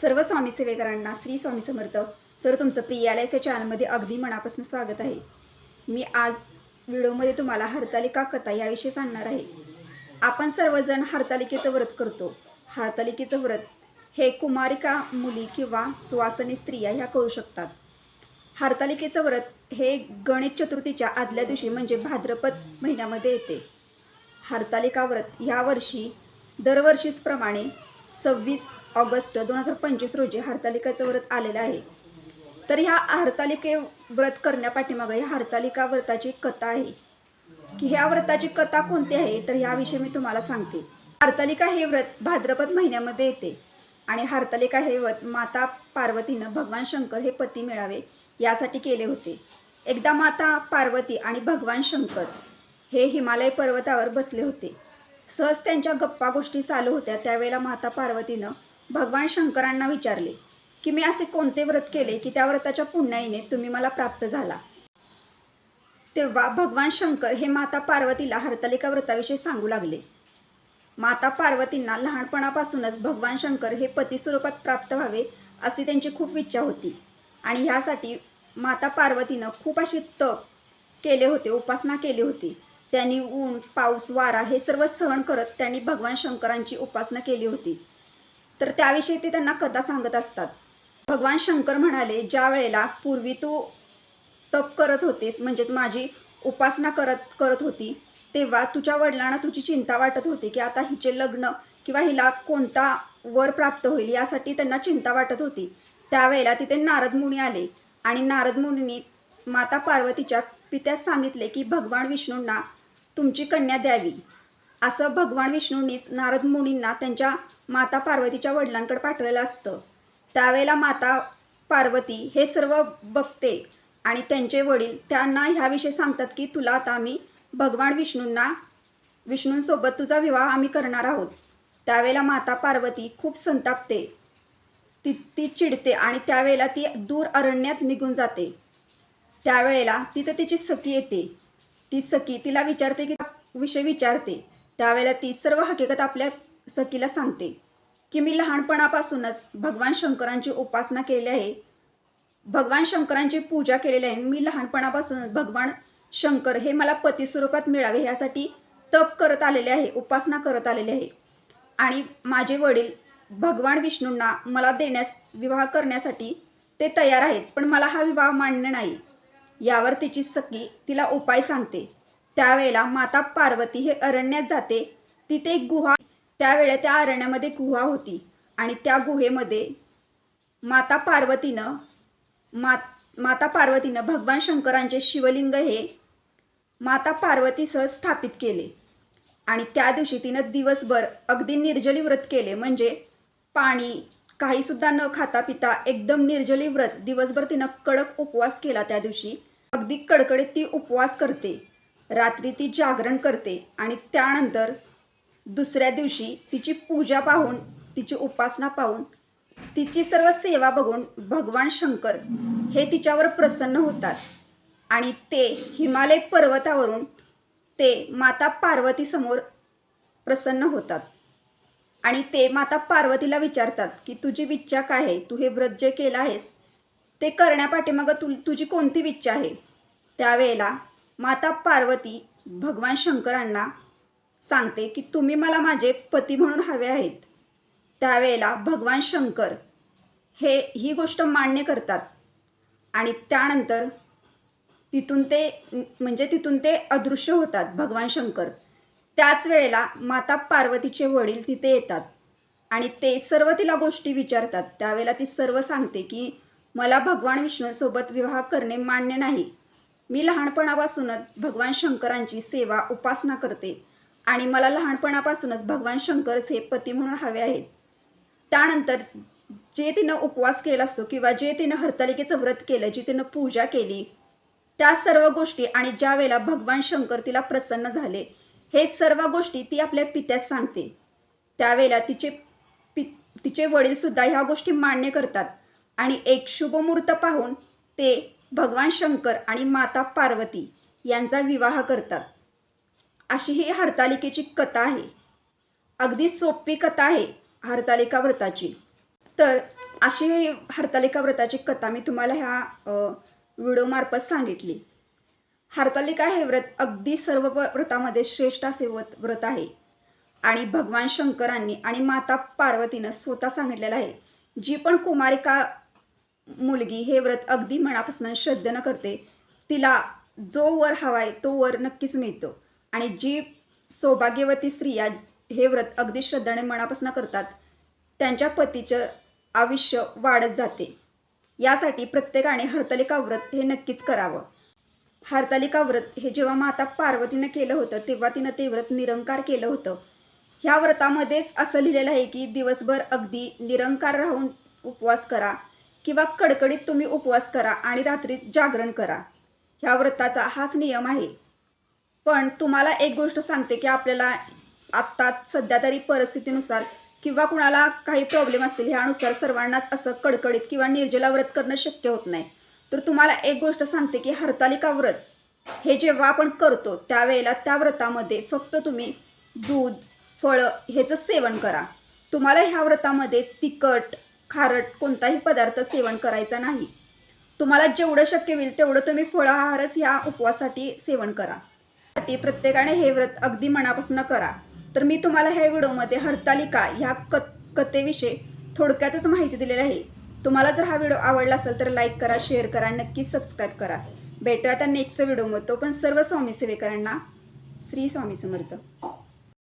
सर्व स्वामी सेवेकरांना श्री स्वामी समर्थ. तर तुमचं प्रियालयच्या चॅनलमध्ये अगदी मनापासून स्वागत आहे. मी आज व्हिडिओमध्ये तुम्हाला हरतालिका कथा याविषयी सांगणार आहे. आपण सर्वजण हरतालिकेचं व्रत करतो. हरतालिकेचं व्रत हे कुमारिका मुली किंवा सुवासनी स्त्रिया ह्या करू शकतात. हरतालिकेचं व्रत हे गणेश चतुर्थीच्या आदल्या दिवशी म्हणजे भाद्रपद महिन्यामध्ये येते. हरतालिका व्रत यावर्षी दरवर्षीचप्रमाणे सव्वीस ऑगस्ट दोन हजार पंचवीस रोजी हरतालिकाचं व्रत आलेलं आहे. तर ह्या हरतालिके व्रत करण्यापाठीमागं ह्या हरतालिका व्रताची कथा आहे. की ह्या व्रताची कथा कोणती आहे? तर याविषयी मी तुम्हाला सांगते. हरतालिका हे व्रत भाद्रपद महिन्यामध्ये येते आणि हरतालिका हे व्रत माता पार्वतीनं भगवान शंकर हे पती मिळावे यासाठी केले होते. एकदा माता पार्वती आणि भगवान शंकर हे हिमालय पर्वतावर बसले होते. सहज त्यांच्या गप्पा गोष्टी चालू होत्या. त्यावेळेला माता पार्वतीनं भगवान शंकरांना विचारले की मी असे कोणते व्रत केले की त्या व्रताच्या पुण्याईने तुम्ही मला प्राप्त झाला? तेव्हा भगवान शंकर हे माता पार्वतीला हरतालिका व्रताविषयी सांगू लागले. माता पार्वतींना लहानपणापासूनच भगवान शंकर हे पती स्वरूपात प्राप्त व्हावे अशी त्यांची खूप इच्छा होती आणि ह्यासाठी माता पार्वतीनं खूप असे तप केले होते उपासना केली होती. त्यांनी ऊन पाऊस वारा हे सर्व सहन करत त्यांनी भगवान शंकरांची उपासना केली होती. तर त्याविषयी ते त्यांना कथा सांगत असतात. भगवान शंकर म्हणाले ज्या वेळेला पूर्वी तू तप करत होतीस म्हणजेच माझी उपासना करत करत होती तेव्हा तुझ्या वडिलांना तुझी चिंता वाटत होती की आता हिचे लग्न किंवा हिला कोणता वर प्राप्त होईल यासाठी त्यांना चिंता वाटत होती. त्यावेळेला तिथे नारद मुनी आले आणि नारद मुनींनी माता पार्वतीच्या पित्यास सांगितले की भगवान विष्णूंना तुमची कन्या द्यावी. असं भगवान विष्णूंनीच नारद मुनींना त्यांच्या माता पार्वतीच्या वडिलांकडे पाठवलेलं असतं. त्यावेळेला माता पार्वती हे सर्व बघते आणि त्यांचे वडील त्यांना ह्याविषयी सांगतात की तुला आता आम्ही भगवान विष्णूंना विष्णूंसोबत तुझा विवाह आम्ही करणार आहोत. त्यावेळेला माता पार्वती खूप संतापते. ती ती चिडते आणि त्यावेळेला ती दूर अरण्यात निघून जाते. त्यावेळेला तिथं तिची सखी येते. ती सखी तिला विचारते की विषय विचारते. त्यावेळेला ती सर्व हकीकत आपल्या सखीला सांगते की मी लहानपणापासूनच भगवान शंकरांची उपासना केली आहे. भगवान शंकरांची पूजा केलेली आहे. मी लहानपणापासून भगवान शंकर हे मला पती स्वरूपात मिळावे यासाठी तप करत आलेले आहे उपासना करत आलेले आहे. आणि माझे वडील भगवान विष्णूंना मला देण्यास विवाह करण्यासाठी ते तयार आहेत पण मला हा विवाह मान्य नाही. यावर तिची सखी तिला उपाय सांगते. त्यावेळेला माता पार्वती हे अरण्यात जाते. तिथे एक गुहा त्यावेळेला त्या अरण्यामध्ये गुहा होती. आणि त्या गुहेमध्ये माता पार्वतीनं मात माता पार्वतीनं भगवान शंकरांचे शिवलिंग हे माता पार्वतीसह स्थापित केले. आणि त्या दिवशी तिनं दिवसभर अगदी निर्जली व्रत केले. म्हणजे पाणी काहीसुद्धा न खाता पिता एकदम निर्जली व्रत. दिवसभर तिनं कडक उपवास केला त्या दिवशी. अगदी कडकडीत ती उपवास करते. रात्री ती जागरण करते आणि त्यानंतर दुसऱ्या दिवशी तिची पूजा पाहून तिची उपासना पाहून तिची सर्व सेवा बघून भगवान शंकर हे तिच्यावर प्रसन्न होतात. आणि ते हिमालय पर्वतावरून ते माता पार्वतीसमोर प्रसन्न होतात. आणि ते माता पार्वतीला विचारतात की तुझी विच्छा काय आहे? तू हे व्रत जे केलं आहेस ते करण्यापाठीमागं तु तुझी कोणती विच्छा आहे? त्यावेळेला माता पार्वती भगवान शंकरांना सांगते की तुम्ही मला माझे पती म्हणून हवे आहेत. त्यावेळेला भगवान शंकर हे ही गोष्ट मान्य करतात. आणि त्यानंतर तिथून ते म्हणजे तिथून ते अदृश्य होतात भगवान शंकर. त्याच वेळेला माता पार्वतीचे वडील तिथे येतात. आणि ते सर्व तिला गोष्टी विचारतात. त्यावेळेला ती सर्व सांगते की मला भगवान विष्णूसोबत विवाह करणे मान्य नाही. मी लहानपणापासूनच भगवान शंकरांची सेवा उपासना करते आणि मला लहानपणापासूनच भगवान शंकरचे पती म्हणून हवे आहेत. त्यानंतर जे तिनं उपवास केला असतो किंवा जे तिनं हरतालिकेचं व्रत केलं जी तिनं पूजा केली त्या सर्व गोष्टी आणि ज्या वेळेला भगवान शंकर तिला प्रसन्न झाले हे सर्व गोष्टी ती आपल्या पित्यास सांगते. त्यावेळेला तिचे पि तिचे वडीलसुद्धा ह्या गोष्टी मान्य करतात आणि एक शुभमुहूर्त पाहून ते भगवान शंकर आणि माता पार्वती यांचा विवाह करतात. अशी ही हरतालिकेची कथा आहे. अगदी सोपी कथा आहे हरतालिका व्रताची. तर अशी हरतालिका व्रताची कथा मी तुम्हाला ह्या व्हिडिओमार्फत सांगितली. हरतालिका हे व्रत अगदी सर्व व्रतामध्ये श्रेष्ठ असे व्रत व्रत आहे. आणि भगवान शंकरांनी आणि माता पार्वतीनं स्वतः सांगितलेलं आहे. जी पण कुमारिका मुलगी हे व्रत अगदी मनापासून श्रद्धेनं करते. तिला जो वर हवाय तो वर नक्कीच मिळतो. आणि जी सौभाग्यवती स्त्रिया हे व्रत अगदी श्रद्धेने मनापासून करतात त्यांच्या पतीचं आयुष्य वाढत जाते. यासाठी प्रत्येकाने हरतालिका व्रत हे नक्कीच करावं. हरतालिका व्रत हे जेव्हा माता पार्वतीनं केलं होतं तेव्हा तिनं ते व्रत निरंकार केलं होतं. ह्या व्रतामध्येच असं लिहिलेलं आहे की दिवसभर अगदी निरंकार राहून उपवास करा. किंवा कडकडीत तुम्ही उपवास करा आणि रात्री जागरण करा. ह्या व्रताचा हाच नियम आहे. पण तुम्हाला एक गोष्ट सांगते की आपल्याला आत्ता सध्या तरी परिस्थितीनुसार किंवा कुणाला काही प्रॉब्लेम असतील ह्यानुसार सर्वांनाच असं कडकडीत किंवा निर्जला व्रत करणं शक्य होत नाही. तर तुम्हाला एक गोष्ट सांगते की हरतालिका व्रत हे जेव्हा आपण करतो त्यावेळेला त्या व्रतामध्ये फक्त तुम्ही दूध फळं ह्याचं सेवन करा. तुम्हाला ह्या व्रतामध्ये तिखट खारट कोणताही पदार्थ सेवन करायचा नाही. तुम्हाला जेवढं शक्य होईल तेवढं तुम्ही फळाहारच ह्या उपवासासाठी सेवन करा. साठी प्रत्येकाने हे व्रत अगदी मनापासून करा. तर मी तुम्हाला ह्या व्हिडिओमध्ये हरतालिका ह्या क कथेविषयी थोडक्यातच माहिती दिलेली आहे. तुम्हाला जर हा व्हिडिओ आवडला असेल तर लाईक करा शेअर करा नक्की सबस्क्राईब करा. भेटूया आता नेक्स्ट व्हिडिओमध्ये. तो पण सर्व स्वामी सेवेकरांना श्री स्वामी समर्थ.